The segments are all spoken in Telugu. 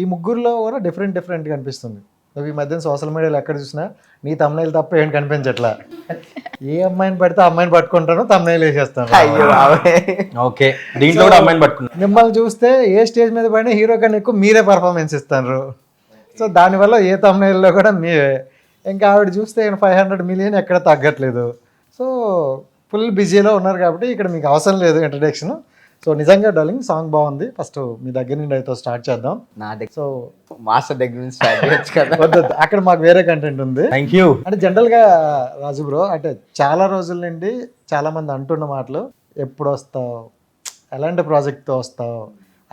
ఈ ముగ్గురులో కూడా డిఫరెంట్ డిఫరెంట్గా అనిపిస్తుంది. నువ్వు ఈ మధ్యన సోషల్ మీడియాలో ఎక్కడ చూసినా నీ తమ్నైల్ తప్ప ఏం కనిపించట్లా. ఏ అమ్మాయిని పడితే ఆ అమ్మాయిని పట్టుకుంటాను తమ్నైల్ వేసేస్తాను. ఓకే. దీంట్లో కూడా అమ్మాయిని పట్టుకున్నా. మిమ్మల్ని చూస్తే ఏ స్టేజ్ మీద పడినా హీరో కన్నా ఎక్కువ మీరే పర్ఫార్మెన్స్ ఇస్తారు. సో దానివల్ల ఏ తమ్నైల్లో కూడా మీరే. ఇంకా ఆవిడ చూస్తే ఫైవ్ హండ్రెడ్ మిలియన్ ఎక్కడ తగ్గట్లేదు. సో ఫుల్ బిజీలో ఉన్నారు కాబట్టి ఇక్కడ మీకు అవసరం లేదు ఇంట్రడక్షన్ సో నిజంగా డార్లింగ్ సాంగ్ బాగుంది. ఫస్ట్ మీ దగ్గర నుండి అయితే స్టార్ట్ చేద్దాం. నా దగ్గర సో మాస్టర్ దగ్గర నుంచి స్టార్ట్ చేయొచ్చు కదా. వద్దు. అక్కడ మాకు వేరే కంటెంట్ ఉంది. థ్యాంక్ యూ అంటే జనరల్గా రాజు బ్రో అంటే చాలా రోజుల నుండి చాలా మంది అంటున్న మాటలు ఎప్పుడు వస్తావు? ఎలాంటి ప్రాజెక్ట్తో వస్తావు?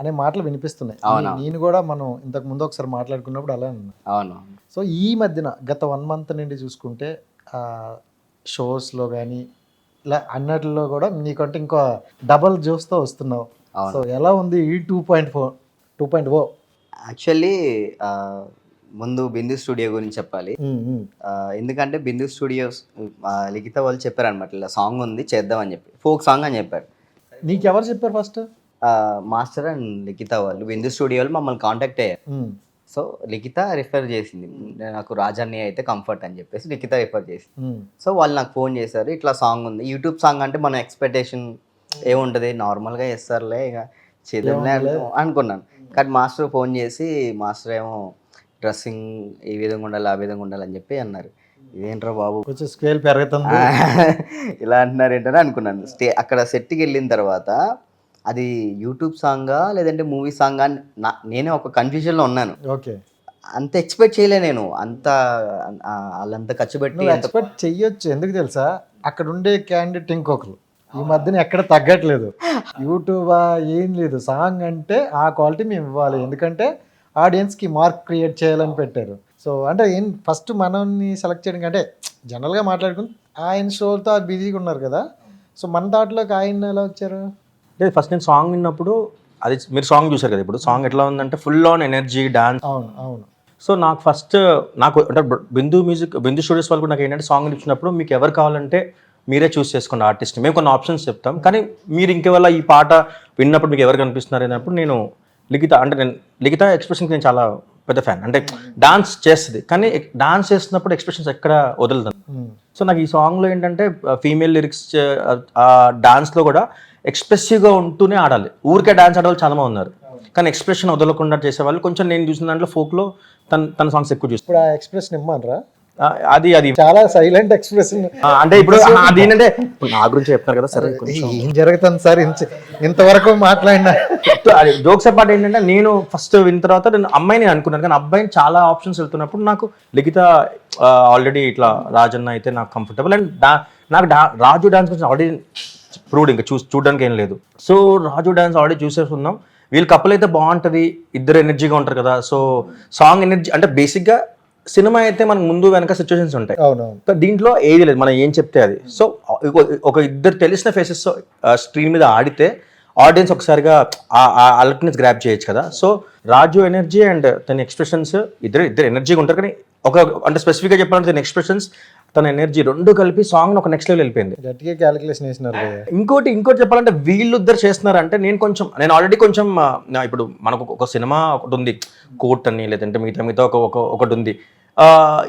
అనే మాటలు వినిపిస్తున్నాయి. నేను కూడా మనం ఇంతకు ముందు ఒకసారి మాట్లాడుకున్నప్పుడు అలా అవును. సో ఈ మధ్యన గత వన్ మంత్ నుండి చూసుకుంటే షోస్లో కానీ అన్నట్లో కూడా నీకంటే ఇంకో డబల్ జోస్తో వస్తున్నావు. సో ఎలా ఉంది ఈ two point four two point O? Actually ముందు బిందు స్టూడియో గురించి చెప్పాలి. ఎందుకంటే బిందు స్టూడియోస్ లిఖిత వాళ్ళు చెప్పారనమాట ఇలా సాంగ్ ఉంది చేద్దామని చెప్పి. ఫోక్ సాంగ్ అని చెప్పారు. నీకెవరు చెప్పారు ఫస్ట్? మాస్టర్ అండ్ లిఖిత వాళ్ళు బిందు స్టూడియోలు మమ్మల్ని కాంటాక్ట్ అయ్యారు. సో లిఖిత రిఫర్ చేసింది. నాకు రాజాన్ని అయితే కంఫర్ట్ అని చెప్పేసి లిఖిత రిఫర్ చేసింది. సో వాళ్ళు నాకు ఫోన్ చేశారు. ఇట్లా సాంగ్ ఉంది. యూట్యూబ్ సాంగ్ అంటే మన ఎక్స్పెక్టేషన్ ఏముంటుంది? నార్మల్గా చేస్తారులే ఇక. చేద్దాంలే అను- అనుకున్నాను. కానీ మాస్టర్ ఫోన్ చేసి మాస్టర్ ఏమో డ్రెస్సింగ్ ఈ విధంగా ఉండాలి ఆ విధంగా ఉండాలి అని చెప్పి అన్నారు. ఇదేంట్రా బాబు? కొంచెం స్కేల్ పెరుగుతుంది. ఇలా అంటున్నారు ఏంటని అనుకున్నాను. స్టే అక్కడ సెట్కి వెళ్ళిన తర్వాత అది యూట్యూబ్ సాంగా లేదంటే మూవీ సాంగా అని నా- నేనే ఒక కన్ఫ్యూజన్లో ఉన్నాను. ఓకే. అంత ఎక్స్పెక్ట్ చేయలే నేను. అంత వాళ్ళంత ఖర్చు పెట్టి ఎక్స్పెక్ట్ చెయ్యొచ్చు. ఎందుకు తెలుసా? అక్కడ ఉండే క్యాండిడేట్ ఇంకొకరు. ఈ మధ్యన ఎక్కడ తగ్గట్లేదు. యూట్యూబా ఏం లేదు. సాంగ్ అంటే ఆ క్వాలిటీ మేము ఇవ్వాలి. ఎందుకంటే ఆడియన్స్కి మార్క్ క్రియేట్ చేయాలని పెట్టారు. సో అంటే ఏం ఫస్ట్ మనల్ని సెలెక్ట్ చేయడం అంటే జనరల్గా మాట్లాడుకుని ఆయన షోలతో బిజీగా ఉన్నారు కదా. సో మన దాంట్లోకి ఆయన ఎలా వచ్చారు? అంటే ఫస్ట్ నేను సాంగ్ విన్నప్పుడు అది మీరు సాంగ్ చూసారు కదా ఇప్పుడు సాంగ్ ఎట్లా ఉందంటే ఫుల్ ఆన్ ఎనర్జీ డాన్స్ అవును అవును. సో నాకు ఫస్ట్ నాకు అంటే బిందు మ్యూజిక్ బిందు స్టూడియోస్ వాళ్ళు కూడా నాకు ఏంటంటే సాంగ్ ఇచ్చినప్పుడు మీకు ఎవరు కావాలంటే మీరే చూస్ చేసుకోండి ఆర్టిస్ట్ మేము కొన్ని ఆప్షన్స్ చెప్తాం కానీ మీరు ఇంకెవల్ల ఈ పాట విన్నప్పుడు మీకు ఎవరు కనిపిస్తున్నారు అన్నప్పుడు నేను లిఖిత అంటే నేను లిఖిత ఎక్స్ప్రెషన్కి నేను చాలా పెద్ద ఫ్యాన్ అంటే డాన్స్ చేస్తుంది కానీ డాన్స్ చేస్తున్నప్పుడు ఎక్స్ప్రెషన్స్ ఎక్కడ వదలదు. సో నాకు ఈ సాంగ్లో ఏంటంటే ఫీమేల్ లిరిక్స్ ఆ డాన్స్లో కూడా ఎక్స్ప్రెసివ్గా ఉంటూనే ఆడాలి. ఊరికే డాన్స్ ఆడే వాళ్ళు చాలా మంది ఉన్నారు. కానీ ఎక్స్ప్రెషన్ వదలకుండా చేసేవాళ్ళు కొంచెం నేను చూసిన దాంట్లో ఫోక్లో తన తన సాంగ్స్ ఎక్కువ చూస్తాను ఇప్పుడు ఆ ఎక్స్ప్రెషన్ ఇమ్మనరా అది అది. చాలా సైలెంట్ ఎక్స్ప్రెషన్. అంటే ఇప్పుడు అది ఏంటంటే నా గురించి చెప్తున్నారు కదా సరే ఏం జరుగుతుంది సార్? ఇంత- ఇంతవరకు మాట్లాడినా. అది జోక్స్ పాట ఏంటంటే నేను ఫస్ట్ విన్న తర్వాత నేను అమ్మాయిని అనుకున్నాను. కానీ అబ్బాయిని చాలా ఆప్షన్స్ వెళ్తున్నప్పుడు నాకు లిఖిత ఆల్రెడీ ఇట్లా రాజన్న అయితే నాకు కంఫర్టబుల్ అండ్ నాకు రాజు డాన్స్ గురించి ఆల్రెడీ ప్రూవ్డ్ ఇంకా చూ చూడడానికి ఏం లేదు. సో రాజు డాన్స్ ఆల్రెడీ చూసేస్తున్నాం వీళ్ళ కప్పులు అయితే బాగుంటుంది. ఇద్దరు ఎనర్జీగా ఉంటారు కదా. సో సాంగ్ ఎనర్జీ అంటే బేసిక్గా సినిమా అయితే మనకు ముందు వెనక సిచ్యువేషన్స్ ఉంటాయి. దీంట్లో ఏది లేదు. మనం ఏం చెప్తే అది. సో ఒక- ఇద్దరు తెలిసిన ఫేసెస్ స్క్రీన్ మీద ఆడితే ఆడియన్స్ ఒకసారిగా ఆ అలర్ట్నెస్ గ్రాప్ చేయొచ్చు కదా. సో రాజు ఎనర్జీ అండ్ తన ఎక్స్ప్రెషన్స్ ఇద్దరు ఇద్దరు ఎనర్జీగా ఉంటారు కానీ ఒక అంటే స్పెసిఫిక్గా చెప్పాలంటే తన ఎక్స్ప్రెషన్స్ తన ఎనర్జీ రెండు కలిపి సాంగ్ ఒక నెక్స్ట్ లెవెల్ వెళ్ళిపోయింది. గట్టిగా క్యాలిక్యులేషన్ వేసినారు భయ్యా. ఇంకోటి ఇంకోటి చెప్పాలంటే వీళ్ళు ఇద్దరు చేస్తున్నారంటే నేను కొంచెం నేను ఆల్రెడీ కొంచెం ఇప్పుడు మనకు ఒక సినిమా ఒకటి ఉంది. కోర్ట్ అని లేదంటే మిగతా మిగతా ఒక ఒక- ఒకటి ఉంది.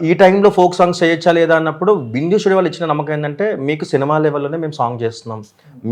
ఈ టైంలో ఫోక్ సాంగ్స్ చేయొచ్చా లేదా అన్నప్పుడు బిందు స్టూడియో వాళ్ళు ఇచ్చిన నమ్మకం ఏంటంటే మీకు సినిమా లెవెల్లోనే మేము సాంగ్ చేస్తున్నాం.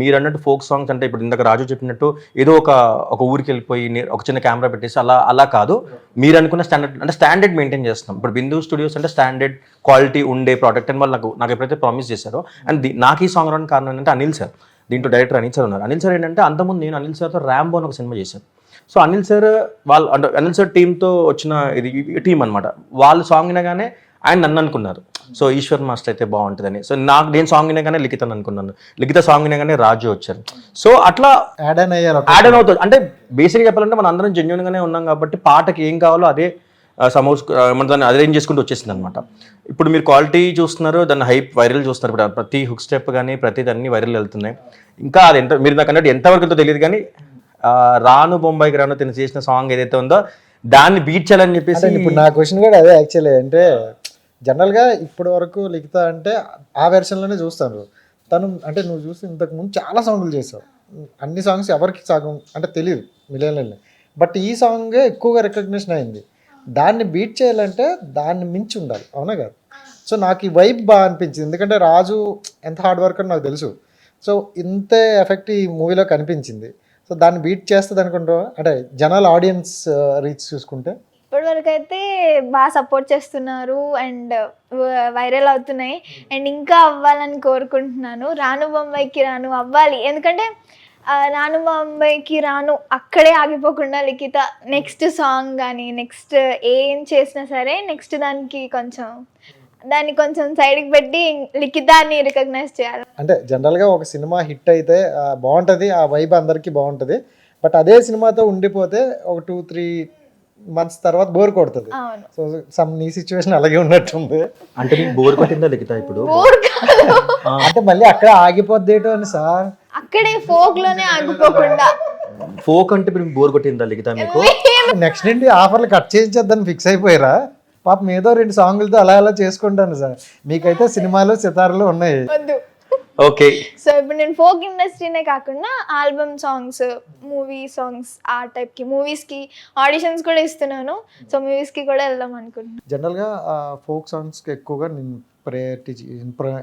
మీరు అన్నట్టు ఫోక్ సాంగ్స్ అంటే ఇప్పుడు ఇందాక రాజు చెప్పినట్టు ఏదో ఒక ఒక ఊరికి వెళ్ళిపోయి ఒక చిన్న కెమెరా పెట్టేసి అలా అలా కాదు. మీరు అనుకున్న స్టాండర్డ్ అంటే స్టాండర్డ్ మెయింటైన్ చేస్తున్నాం. ఇప్పుడు బిందు స్టూడియోస్ అంటే స్టాండర్డ్ క్వాలిటీ ఉండే ప్రోడక్ట్ అని వాళ్ళు నాకు నాకు ఎప్పుడైతే ప్రామిస్ చేశారో అండ్ నాకు ఈ సాంగ్ రావడానికి కారణం ఏంటంటే అనిల్ సార్. దీంట్లో డైరెక్టర్ అనిల్ సార్ ఉన్నారు. అనిల్ సార్ ఏంటంటే అంతకుముందు నేను అనిల్ సార్తో ర్యాంబో అని ఒక సినిమా చేశాను. సో అనిల్ సార్ వాళ్ళు అంటే అనిల్ సార్ టీంతో వచ్చిన ఇది టీం అనమాట వాళ్ళు సాంగ్ వినగానే ఆయన నన్ను అనుకున్నారు. సో ఈశ్వర్ మాస్టర్ అయితే బాగుంటుందని. సో నాకు నేను సాంగ్ వినగానే లిఖిత అనుకున్నాను. లిఖిత సాంగ్ వినగానే రాజు వచ్చారు. సో అట్లా యాడ్ ఆన్ అయ్యారు యాడ్ ఆన్ అవుతుంది అంటే బేసిక్గా చెప్పాలంటే మన అందరం జెన్యున్ గానే ఉన్నాం కాబట్టి పాటకి ఏం కావాలో అదే సమౌస్ మన దాన్ని అరేంజ్ చేసుకుంటూ వచ్చేసింది అనమాట ఇప్పుడు మీరు క్వాలిటీ చూస్తున్నారు దాన్ని హైప్ వైరల్ చూస్తున్నారు. ఇప్పుడు ప్రతి హుక్ స్టెప్ కానీ ప్రతి అన్ని వైరల్ వెళ్తున్నాయి. ఇంకా అది ఎంత మీరు నాకు అన్నట్టు ఎంతవరకు ఎంతో తెలియదు కానీ రాను బొంబాయికి రాను తిని చేసిన సాంగ్ ఏదైతే ఉందో దాన్ని బీట్ చేయాలని చెప్పేసి ఇప్పుడు నా క్వశ్చన్ కూడా అదే యాక్చువల్లీ అంటే జనరల్గా ఇప్పటి వరకు లిఖిత అంటే ఆ వెర్షన్లోనే చూస్తాను. తను అంటే నువ్వు చూసి ఇంతకు ముందు చాలా సాంగ్లు చేసావు. అన్ని సాంగ్స్ ఎవరికి సాగం అంటే తెలియదు మిలియన్లని బట్ ఈ సాంగ్ ఎక్కువగా రికగ్నిషన్ అయింది. దాన్ని బీట్ చేయాలంటే దాన్ని మించి ఉండాలి. అవునా కాదు? సో నాకు ఈ వైబ్ బాగా అనిపించింది. ఎందుకంటే రాజు ఎంత హార్డ్ వర్క్ అని నాకు తెలుసు. సో ఇంతే ఎఫెక్ట్ ఈ మూవీలో కనిపించింది. సో దాన్ని బీట్ చేస్తుంది అనుకుంటా అంటే జనాల ఆడియన్స్ రీచ్ చూసుకుంటే? ఇప్పటివరకు అయితే బాగా సపోర్ట్ చేస్తున్నారు అండ్ వైరల్ అవుతున్నాయి. అండ్ ఇంకా అవ్వాలని కోరుకుంటున్నాను. రాను బొంబాయికి రాను అవ్వాలి. ఎందుకంటే రాను బొంబాయికి రాను అక్కడే ఆగిపోకుండా లిఖిత నెక్స్ట్ సాంగ్ కానీ నెక్స్ట్ ఏం చేసినా సరే నెక్స్ట్ దానికి కొంచెం దాన్ని కొంచెం సైడ్కి పెట్టి లిఖితాన్ని రికగ్నైజ్ చేయాలి. అంటే జనరల్గా ఒక సినిమా హిట్ అయితే బాగుంటుంది ఆ వైబ్ అందరికీ బాగుంటుంది. బట్ అదే సినిమాతో ఉండిపోతే ఒక టూ త్రీ మంత్స్ తర్వాత బోర్ కొడుతుంది. సో సమ్ నీ సిచ్యువేషన్ అలాగే ఉన్నట్టుంది. అంటే నీకు బోర్ కొట్టిందా లిఖిత ఇప్పుడు? బోర్ కాదు. అంటే మళ్ళీ అక్కడ ఆగిపోద్దేటో అని సార్. అక్కడే ఫోక్లోనే ఆగిపోకుండా. ఫోక్ అంటే ఇప్పుడు బోర్ కొట్టిందా లిఖిత మీకు? నెక్స్ట్ నుండి ఆఫర్లు కట్ చేయించేద్దని ఫిక్స్ అయిపోయారా? పాపం ఏదో రెండు సాంగులతో అలా అలా చేసుకుంటాను సార్. మీకైతే సినిమాలు సితారాలు ఉన్నాయి. ఓకే సో ఇప్పుడు నేను ఫోక్ ఇండస్ట్రీనే కాకుండా ఆల్బమ్ సాంగ్స్ మూవీ సాంగ్స్ ఆ టైప్కి మూవీస్కి ఆడిషన్స్ కూడా ఇస్తున్నాను. సో మూవీస్కి కూడా వెళ్దాం అనుకుంటున్నాను జనరల్గా ఫోక్ సాంగ్స్కి ఎక్కువగా నేను ప్రయారిటీ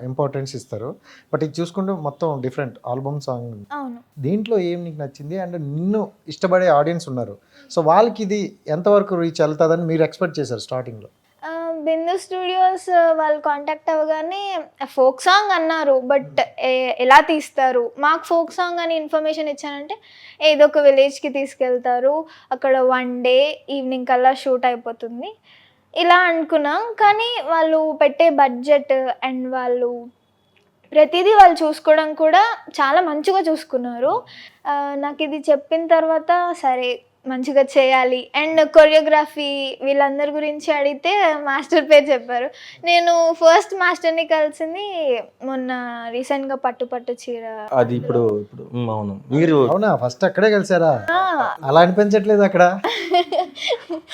ఇంపార్టెన్స్ ఇస్తారు. బట్ ఇది చూసుకుంటే మొత్తం డిఫరెంట్ ఆల్బమ్ సాంగ్ అవును. దీంట్లో ఏం నీకు నచ్చింది? అండ్ నిన్ను ఇష్టపడే ఆడియన్స్ ఉన్నారు. సో వాళ్ళకి ఇది ఎంతవరకు రీచ్ వెళ్తుందని మీరు ఎక్స్పెక్ట్ చేశారు స్టార్టింగ్లో బిందు స్టూడియోస్ వాళ్ళు కాంటాక్ట్ అవ్వగానే ఫోక్ సాంగ్ అన్నారు. బట్ ఎలా తీస్తారు? మాకు ఫోక్ సాంగ్ అని ఇన్ఫర్మేషన్ ఇచ్చానంటే ఏదో ఒక విలేజ్కి తీసుకెళ్తారు. అక్కడ వన్ డే ఈవినింగ్ కల్లా షూట్ అయిపోతుంది. ఇలా అనుకున్నాం. కానీ వాళ్ళు పెట్టే బడ్జెట్ అండ్ వాళ్ళు ప్రతిదీ వాళ్ళు చూసుకోవడం కూడా చాలా మంచిగా చూసుకున్నారు. నాకు ఇది చెప్పిన తర్వాత సరే మంచిగా చేయాలి. అండ్ కొరియోగ్రఫీ వీళ్ళందరి గురించి అడిగితే మాస్టర్ పేరు చెప్పారు. నేను ఫస్ట్ మాస్టర్ని కలిసింది మొన్న రీసెంట్గా పట్టు పట్టు చీర. అది ఇప్పుడు ఇప్పుడు అవును. మీరు అవునా? ఫస్ట్ అక్కడే కలిసారా? అలా అనిపించట్లేదు అక్కడ?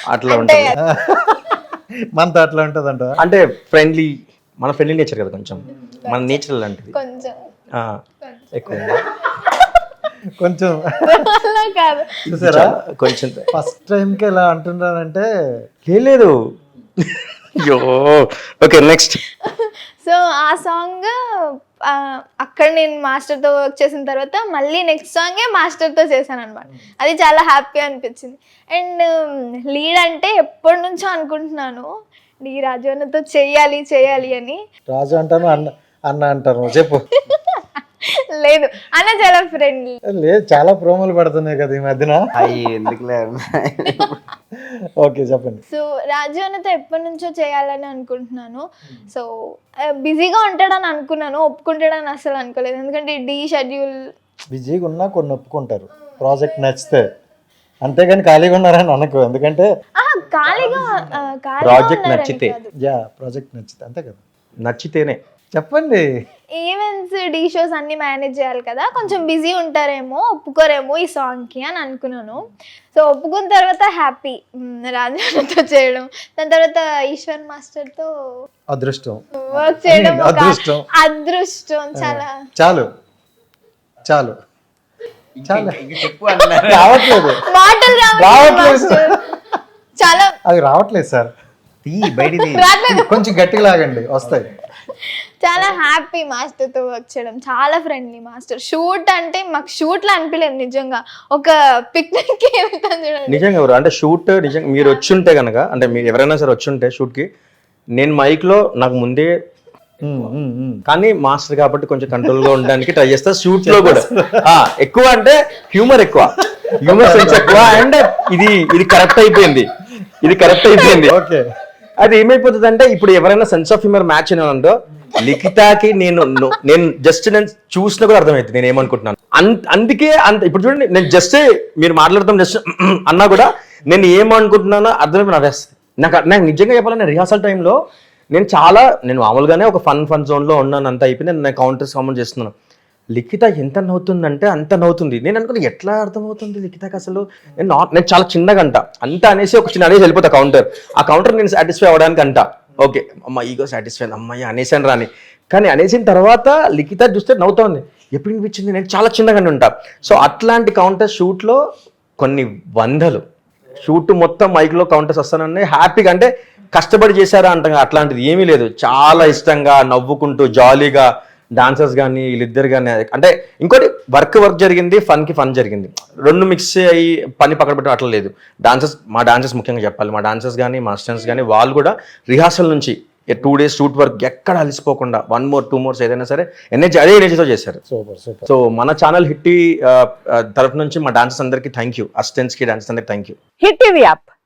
అట్లా ఉంటుంది. మనతో అట్లా ఉంటుందంట. అంటే ఫ్రెండ్లీ మన ఫ్రెండ్లీ నేచర్ కదా కొంచెం. మన నేచర్ లాంటిది. కొంచెం. ఆ, ఎక్కువ. కొంచెం. అలా కాదు. చూసారా? కొంచెం ఫస్ట్ టైంకి ఇలా అంటున్నానంటే లేదు అయ్యో ఓకే నెక్స్ట్. సో ఆ సాంగ్ అక్కడ నేను మాస్టర్తో వర్క్ చేసిన తర్వాత మళ్ళీ నెక్స్ట్ సాంగే మాస్టర్తో చేశాను అనమాట అది చాలా హ్యాపీ అనిపించింది. అండ్ లీడ్ అంటే ఎప్పటి నుంచో అనుకుంటున్నాను డి రాజవన్నతో చెయ్యాలి చేయాలి అని. రాజు అంటాను అన్న అన్న అంటాను. చెప్పు. లేదు. అన్న చాలా ఫ్రెండ్లీ లేదు చాలా ప్రోమోలు పడుతున్నాయి కదా ఈ మధ్యన. అయ్యి ఎందుకులే ఓకే చెప్పండి. సో రాజు అన్నతో ఎప్పటి నుంచో చేయాలని అనుకుంటున్నాను. సో బిజీగా ఉంటాడని అనుకున్నాను ఒప్పుకుంటాడని అసలు అనుకోలేదు. ఎందుకంటే డి షెడ్యూల్ బిజీగా ఉన్నా కొన్ని ఒప్పుకుంటారు. ప్రాజెక్ట్ నచ్చితే. అంతేగాని ఖాళీగా ఉన్నారని అనకు. ఎందుకంటే ఖాళీగా ఆ, ఖాళీగా Project ఉన్నారని నచ్చితే. యా ప్రాజెక్ట్ నచ్చితే. అంతే కదా. నచ్చితేనే. చెప్పండి. ఈవెంట్స్ డీ షోస్ అన్ని మేనేజ్ చేయాలి కదా. కొంచెం బిజీ ఉంటారేమో ఒప్పుకోరేమో ఈ సాంగ్కి అని అనుకున్నాను. సో ఒప్పుకున్న తర్వాత హ్యాపీ రాజాతో చేయడం. దాని తర్వాత ఈశ్వర్ మాస్టర్తో అదృష్టం. వర్క్ చేయడం ఒక అదృష్టం. అదృష్టం చాలా. చాలు. చాలు. చాలు. అన్నారు. రావట్లేదు. మాటలు రావట్లేదు రావట్లేదు. మాస్టర్. చాలా అవి రావట్లేదు సార్. తీ బయటిది. రావట్లేదు. కొంచెం గట్టిగా లాగండి. వస్తాయి. చాలా హ్యాపీ మాస్టర్తో వర్క్ చేయడం చాలా ఫ్రెండ్లీ మాస్టర్ షూట్ అంటే మాకు షూట్లో అనిపించలేదు నిజంగా. ఒక పిక్నిక్ నిజంగా ఎవరు? అంటే షూట్ నిజంగా మీరు వచ్చి ఉంటే కనుక అంటే మీరు ఎవరైనా సరే వచ్చి ఉంటే షూట్కి నేను మైక్లో నాకు ముందే. కానీ మాస్టర్ కాబట్టి కొంచెం కంట్రోల్గా ఉండడానికి ట్రై చేస్తా షూట్లో కూడా. ఆ, ఎక్కువ అంటే హ్యూమర్ ఎక్కువ. హ్యూమర్ సెన్స్ ఎక్కువ. అండ్ ఇది ఇది కరెక్ట్ అయిపోయింది. ఇది కరెక్ట్ అయిపోయింది. ఓకే అది ఏమైపోతుంది అంటే ఇప్పుడు ఎవరైనా సెన్స్ ఆఫ్ హ్యూమర్ మ్యాచ్ ఉందో లిఖితాకి నేను నేను జస్ట్ నేను చూసిన కూడా అర్థమవుతుంది నేను ఏమనుకుంటున్నాను. అంత అందుకే అంత ఇప్పుడు చూడండి నేను జస్ట్ మీరు మాట్లాడతాం జస్ట్ అన్నా కూడా నేను ఏమనుకుంటున్నానో అర్థమైపోయి నవ్వేస్తుంది. నాకు నాకు నిజంగా చెప్పాలంటే రిహార్సల్ టైంలో నేను చాలా నేను మామూలుగానే ఒక ఫన్ ఫన్ జోన్లో ఉన్నాను అంత అయిపోయి నేను కౌంటర్స్ కామెంట్ చేస్తున్నాను. లిఖిత ఎంత నవ్వుతుందంటే అంత నవ్వుతుంది. నేను అనుకున్నా ఎట్లా అర్థమవుతుంది లిఖితకి అసలు? నేను నాట్ నేను చాలా చిన్నగా అంట. అంత అనేసి ఒక చిన్న అనేసి వెళ్ళిపోతా కౌంటర్ ఆ కౌంటర్ నేను సాటిస్ఫై అవ్వడానికి అంట. ఓకే అమ్మ ఈగో సాటిస్ఫై అమ్మాయి అనేసాను రాని. కానీ అనేసిన తర్వాత లిఖిత చూస్తే నవ్వుతోంది. ఎప్పుడు వినిపించింది? నేను చాలా చిన్నగానే ఉంటా సో అట్లాంటి కౌంటర్ షూట్లో కొన్ని వందలు. షూట్ మొత్తం మైక్లో కౌంటర్స్ వస్తానన్నాయి హ్యాపీగా అంటే కష్టపడి చేశారా అంటాం అట్లాంటిది ఏమీ లేదు. చాలా ఇష్టంగా నవ్వుకుంటూ జాలీగా డాన్సర్స్ కానీ వీళ్ళిద్దరు కానీ అంటే ఇంకోటి వర్క్ వర్క్ జరిగింది ఫన్కి ఫన్ జరిగింది. రెండు మిక్స్ అయ్యి పని పక్కన పెట్టడం అట్లా లేదు. డాన్సర్స్ మా డాన్సర్స్ ముఖ్యంగా చెప్పాలి. మా డాన్సర్స్ కానీ మా స్టూడెంట్స్ కానీ వాళ్ళు కూడా రిహార్సల్ నుంచి టూ డేస్ షూట్ వర్క్ ఎక్కడ అలసిపోకుండా వన్ మోర్ టూ మోర్స్ ఏదైనా సరే ఎనర్జీ అదే ఎనర్జీతో చేశారు. సూపర్ సూపర్ సో మన ఛానల్ హిట్టి ఆ, ఆ, తరఫు నుంచి మా డాన్సర్స్ అందరికీ థ్యాంక్ యూ అసిస్టెంట్స్కి డాన్సర్స్ అందరికి thank you Hit TV app